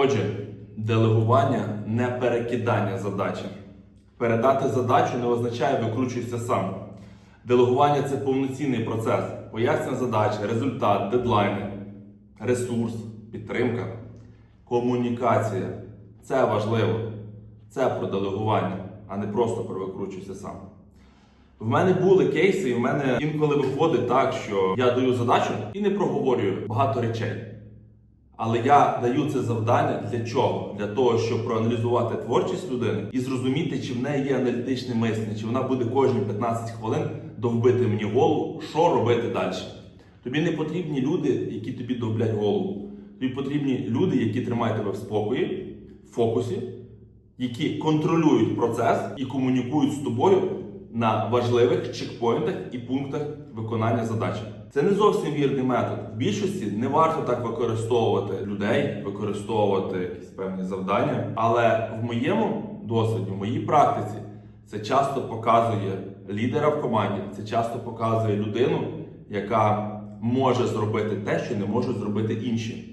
Отже, делегування не перекидання задачі. Передати задачу не означає викручуйся сам. Делегування це повноцінний процес, пояснення задачі, результат, дедлайни, ресурс, підтримка, комунікація. Це важливо. Це про делегування, а не просто про викручуйся сам. В мене були кейси, і в мене інколи виходить так, що я даю задачу і не проговорюю багато речей. Але я даю це завдання для чого? Для того, щоб проаналізувати творчість людини і зрозуміти, чи в неї є аналітичне мислення, чи вона буде кожні 15 хвилин довбити мені голову, що робити далі. Тобі не потрібні люди, які тобі довблять голову. Тобі потрібні люди, які тримають тебе в спокої, в фокусі, які контролюють процес і комунікують з тобою на важливих чекпоінтах і пунктах виконання задачі. Це не зовсім вірний метод. В більшості не варто так використовувати людей, використовувати якісь певні завдання. Але в моєму досвіді, в моїй практиці, це часто показує лідера в команді, це часто показує людину, яка може зробити те, що не можуть зробити інші.